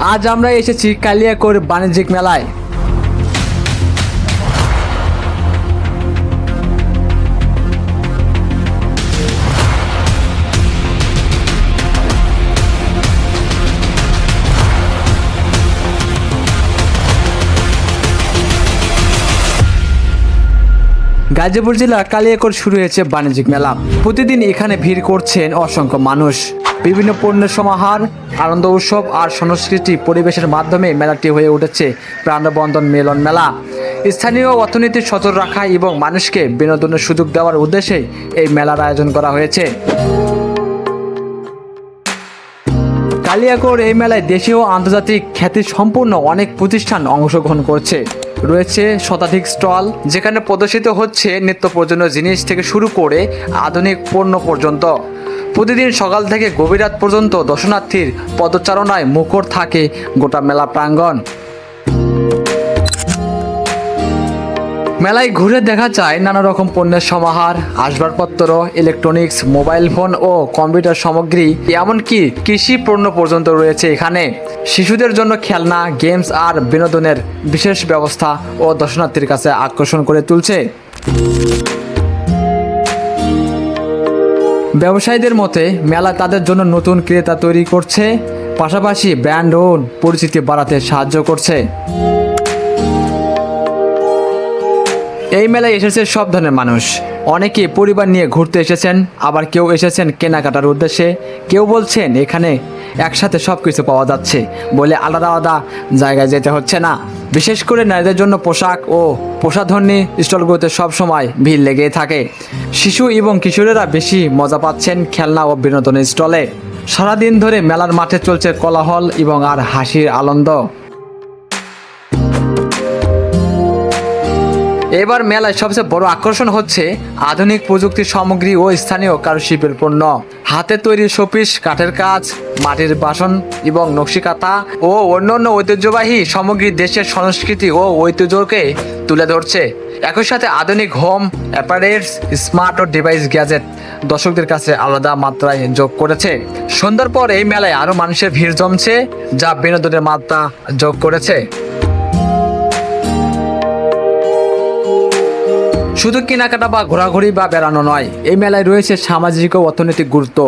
আজ আমরা এসেছি কালিয়াকোর বাণিজ্যিক মেলায়। গাজীপুর জেলা কালিয়াকোট শুরু হয়েছে বাণিজ্যিক মেলা। প্রতিদিন এখানে ভিড় করছেন অসংখ্য মানুষ। বিভিন্ন পণ্যের সমাহার, আনন্দ উৎসব আর সংস্কৃতি পরিবেশের মাধ্যমে মেলাটি হয়ে উঠেছে প্রাণবন্ধন মেলন মেলা। স্থানীয় অর্থনীতি সচল রাখা এবং মানুষকে বিনোদনের সুযোগ দেওয়ার উদ্দেশ্যে এই মেলার আয়োজন করা হয়েছে। কালিয়াকোর এই মেলায় দেশীয় আন্তর্জাতিক খ্যাতি সম্পূর্ণ অনেক প্রতিষ্ঠান অংশগ্রহণ করছে। রয়েছে শতাধিক স্টল, যেখানে প্রদর্শিত হচ্ছে নিত্য প্রয়োজনীয় জিনিস থেকে শুরু করে আধুনিক পণ্য পর্যন্ত। প্রতিদিন সকাল থেকে গভীর রাত পর্যন্ত দর্শনার্থীর পদচারণায় মুখর থাকে গোটা মেলা প্রাঙ্গণ। মেলায় ঘুরে দেখা যায় নানা রকম পণ্যের সমাহার, আসবাবপত্র ইলেকট্রনিক্স মোবাইল ফোন ও কম্পিউটার সামগ্রী, এমনকি কৃষি পণ্য পর্যন্ত রয়েছে এখানে। শিশুদের জন্য খেলনা গেমস আর বিনোদনের বিশেষ ব্যবস্থা ও দর্শনার্থীর কাছে আকর্ষণ করে তুলছে। ব্যবসায়ীদের মতে, মেলা তাদের জন্য নতুন ক্রেতা তৈরি করছে, পাশাপাশি ব্র্যান্ড ও পরিচিতি বাড়াতে সাহায্য করছে। এই মেলায় এসেছে সব ধরনের মানুষ। অনেকে পরিবার নিয়ে ঘুরতে এসেছেন, আবার কেউ এসেছেন কেনাকাটার উদ্দেশ্যে। কেউ বলছেন, এখানে একসাথে সব কিছু পাওয়া যাচ্ছে। বলে আলাদা আলাদা জায়গায় যেতে হচ্ছে না। বিশেষ করে নারীদের জন্য পোশাক ও প্রসাধনী স্টলগুলোতে সবসময় ভিড় লেগেই থাকে। শিশু এবং কিশোরেরা বেশি মজা পাচ্ছেন খেলনা ও বিনোদনের স্টলে। সারাদিন ধরে মেলার মাঠে চলছে কোলাহল এবং আর হাসির আনন্দ। এবার মেলায় সবচেয়ে বড় আকর্ষণ হচ্ছে আধুনিক প্রযুক্তির সামগ্রী ও স্থানীয় কারুশিল্পের পণ্য। হাতে তৈরি শোপিস, কাঠের কাজ, মাটির বাসন এবং নকশিকাতা ও অন্যান্য ঐতিহ্যবাহী সামগ্রী দেশের সংস্কৃতি ও ঐতিহ্যকে তুলে ধরছে। একই সাথে আধুনিক হোম অ্যাপারেটস, স্মার্ট ও ডিভাইস গ্যাজেট দর্শকদের কাছে আলাদা মাত্রায় যোগ করেছে। সন্ধ্যার পর এই মেলায় আরও মানুষের ভিড় জমছে, যা বিনোদনের মাত্রা যোগ করেছে। শুধু কেনাকাটা বা ঘোরাঘুরি বা বেড়ানো নয়, এই মেলায় রয়েছে সামাজিক ও অর্থনৈতিক গুরুত্ব।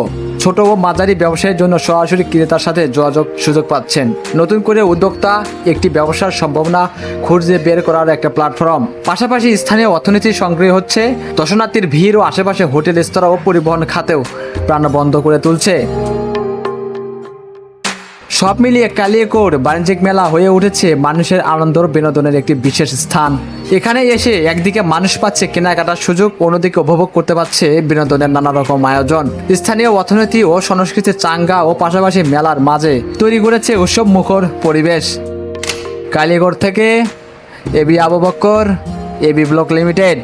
ছোট ও মাঝারি ব্যবসায়ের জন্য সরাসরি ক্রেতার সাথে যোগাযোগ সুযোগ পাচ্ছেন। নতুন করে উদ্যোক্তা, একটি ব্যবসার সম্ভাবনা খুঁজে বের করার একটা প্ল্যাটফর্ম। পাশাপাশি স্থানীয় অর্থনীতি সংগ্রহ হচ্ছে, দর্শনার্থীর ভিড় ও আশেপাশে হোটেল, রেস্তোরাঁ ও পরিবহন খাতেও প্রাণবন্ধ করে তুলছে। সব মিলিয়ে কালিয়াকোর বাণিজ্যিক মেলা হয়ে উঠেছে মানুষের আনন্দ বিনোদনের একটি বিশেষ স্থান। এখানে এসে একদিকে মানুষ পাচ্ছে কেনাকাটার সুযোগ, অন্যদিকে উপভোগ করতে পারছে বিনোদনের নানা রকম আয়োজন। স্থানীয় অর্থনীতি ও সংস্কৃতির চাঙ্গা ও পাশাপাশি মেলার মাঝে তৈরি করেছে উৎসব মুখর পরিবেশ। কালীগড় থেকে A B Abu Bakkar A B block limited.